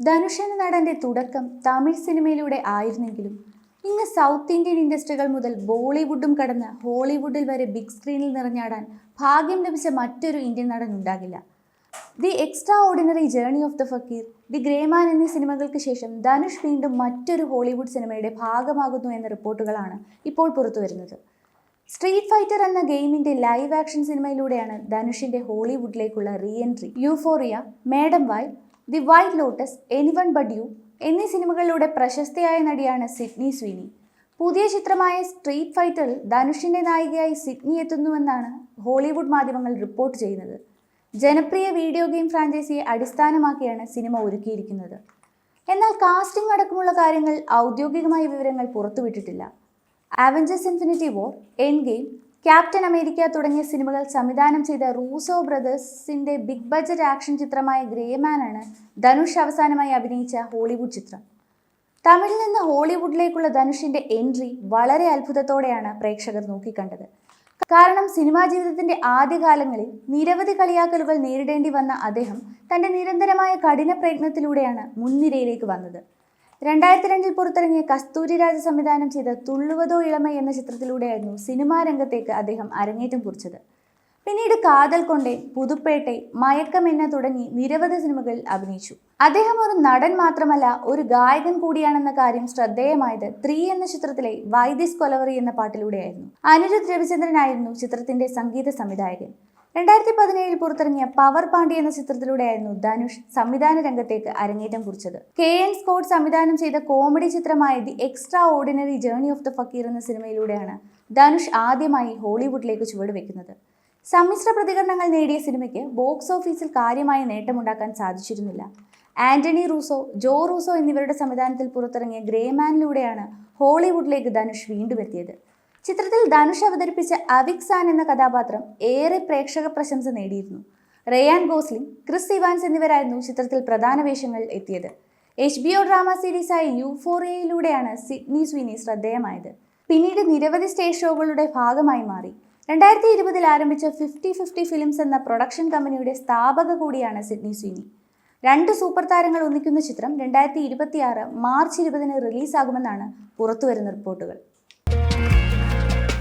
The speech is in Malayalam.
ധനുഷ് എന്ന നടന്റെ തുടക്കം തമിഴ് സിനിമയിലൂടെ ആയിരുന്നെങ്കിലും ഇന്ന് സൗത്ത് ഇന്ത്യൻ ഇൻഡസ്ട്രികൾ മുതൽ ബോളിവുഡും കടന്ന് ഹോളിവുഡിൽ വരെ ബിഗ് സ്ക്രീനിൽ നിറഞ്ഞാടാൻ ഭാഗ്യം ലഭിച്ച മറ്റൊരു ഇന്ത്യൻ നടൻ ഉണ്ടാകില്ല. The extraordinary journey of the Fakir the gray man എന്നീ സിനിമകൾക്ക് ശേഷം ധനുഷ് വീണ്ടും മറ്റൊരു ഹോളിവുഡ് സിനിമയുടെ ഭാഗമാകുന്നു എന്ന റിപ്പോർട്ടുകളാണ് ഇപ്പോൾ പുറത്തുവരുന്നത് സ്ട്രീറ്റ് ഫൈറ്റർ എന്ന ഗെയിമിന്റെ ലൈവ് ആക്ഷൻ സിനിമയിലൂടെയാണ് ധനുഷിന്റെ ഹോളിവുഡിലേക്കുള്ള re entry Euphoria madame Y the white lotus anyone but you എന്നീ സിനിമകളിലൂടെ പ്രശസ്തയായ നടിയാണ് സിഡ്നി സ്വീനി. പുതിയ ചിത്രമായ സ്ട്രീറ്റ് ഫൈറ്ററിൽ ധനുഷിന്റെ നായികയായി സിഡ്നി എത്തുന്നുവെന്നാണ് ഹോളിവുഡ് മാധ്യമങ്ങൾ റിപ്പോർട്ട് ചെയ്യുന്നത്. ജനപ്രിയ വീഡിയോ ഗെയിം ഫ്രാഞ്ചൈസിയെ അടിസ്ഥാനമാക്കിയാണ് സിനിമ ഒരുക്കിയിരിക്കുന്നത്. എന്നാൽ കാസ്റ്റിംഗ് അടക്കമുള്ള കാര്യങ്ങൾ ഔദ്യോഗികമായ വിവരങ്ങൾ പുറത്തുവിട്ടിട്ടില്ല. Avengers Infinity war endgame captain America തുടങ്ങിയ സിനിമകൾ സംവിധാനം ചെയ്ത റൂസോ ബ്രദേഴ്സിന്റെ ബിഗ് ബജറ്റ് ആക്ഷൻ ചിത്രമായ ഗ്രേമാനാണ് ധനുഷ് അവസാനമായി അഭിനയിച്ച ഹോളിവുഡ് ചിത്രം. തമിഴിൽ നിന്ന് ഹോളിവുഡിലേക്കുള്ള ധനുഷിന്റെ എൻട്രി വളരെ അത്ഭുതത്തോടെയാണ് പ്രേക്ഷകർ നോക്കിക്കണ്ടത്. കാരണം സിനിമാ ജീവിതത്തിന്റെ ആദ്യകാലങ്ങളിൽ നിരവധി കളിയാക്കലുകൾ നേരിടേണ്ടി വന്ന അദ്ദേഹം തന്റെ നിരന്തരമായ കഠിന പ്രയത്നത്തിലൂടെയാണ് മുൻനിരയിലേക്ക് വന്നത്. രണ്ടായിരത്തി രണ്ടിൽ പുറത്തിറങ്ങിയ കസ്തൂരി രാജ സംവിധാനം ചെയ്ത തുള്ളുവതോ ഇളമ എന്ന ചിത്രത്തിലൂടെയായിരുന്നു സിനിമാ രംഗത്തേക്ക് അദ്ദേഹം അരങ്ങേറ്റം കുറിച്ചത്. പിന്നീട് കാതൽ കൊണ്ടേ പുതുപ്പേട്ടെ മയക്കം എന്ന തുടങ്ങി നിരവധി സിനിമകളിൽ അഭിനയിച്ചു. അദ്ദേഹം ഒരു നടൻ മാത്രമല്ല ഒരു ഗായകൻ കൂടിയാണെന്ന കാര്യം ശ്രദ്ധേയമായത് ത്രീ എന്ന ചിത്രത്തിലെ വൈദിസ് കൊലവറി എന്ന പാട്ടിലൂടെയായിരുന്നു. അനിരുദ്ധ് രവിചന്ദ്രനായിരുന്നു ചിത്രത്തിന്റെ സംഗീത സംവിധായകൻ. രണ്ടായിരത്തി പതിനേഴിൽ പുറത്തിറങ്ങിയ പവർ പാണ്ഡി എന്ന ചിത്രത്തിലൂടെയായിരുന്നു ധനുഷ് സംവിധാന രംഗത്തേക്ക് അരങ്ങേറ്റം കുറിച്ചത്. കെ എൻ സ്കോട്ട് സംവിധാനം ചെയ്ത കോമഡി ചിത്രമായ the extraordinary journey of the Fakir എന്ന സിനിമയിലൂടെയാണ് ധനുഷ് ആദ്യമായി ഹോളിവുഡിലേക്ക് ചുവട് ചുവടുവെക്കുന്നത് സമ്മിശ്ര പ്രതികരണങ്ങൾ നേടിയ സിനിമയ്ക്ക് ബോക്സ് ഓഫീസിൽ കാര്യമായ നേട്ടമുണ്ടാക്കാൻ സാധിച്ചിരുന്നില്ല. ആന്റണി റൂസോ ജോ റൂസോ എന്നിവരുടെ സംവിധാനത്തിൽ പുറത്തിറങ്ങിയ ഗ്രേമാനിലൂടെയാണ് ഹോളിവുഡിലേക്ക് ധനുഷ് വീണ്ടും എത്തിയത്. ചിത്രത്തിൽ ധനുഷ് അവതരിപ്പിച്ച അവിക് സാൻ എന്ന കഥാപാത്രം ഏറെ പ്രേക്ഷക പ്രശംസ നേടിയിരുന്നു. റയാൻ ഗോസ്ലിംഗ് ക്രിസ് ഇവാൻസ് എന്നിവരായിരുന്നു ചിത്രത്തിൽ പ്രധാന വേഷങ്ങളിൽ എത്തിയത്. എച്ച് ബി ഒ ഡ്രാമ സീരീസായ യൂഫോറിയയിലൂടെയാണ് സിഡ്നി സ്വീനി ശ്രദ്ധേയമായത്. പിന്നീട് നിരവധി സ്റ്റേജ് ഷോകളുടെ ഭാഗമായി മാറി. രണ്ടായിരത്തി ഇരുപതിൽ ആരംഭിച്ച ഫിഫ്റ്റി ഫിഫ്റ്റി ഫിലിംസ് എന്ന പ്രൊഡക്ഷൻ കമ്പനിയുടെ സ്ഥാപക കൂടിയാണ് സിഡ്നി സ്വീനി. രണ്ട് സൂപ്പർ താരങ്ങൾ ഒന്നിക്കുന്ന ചിത്രം രണ്ടായിരത്തി ഇരുപത്തിയാറ് മാർച്ച് ഇരുപതിന് റിലീസാകുമെന്നാണ് പുറത്തുവരുന്ന റിപ്പോർട്ടുകൾ.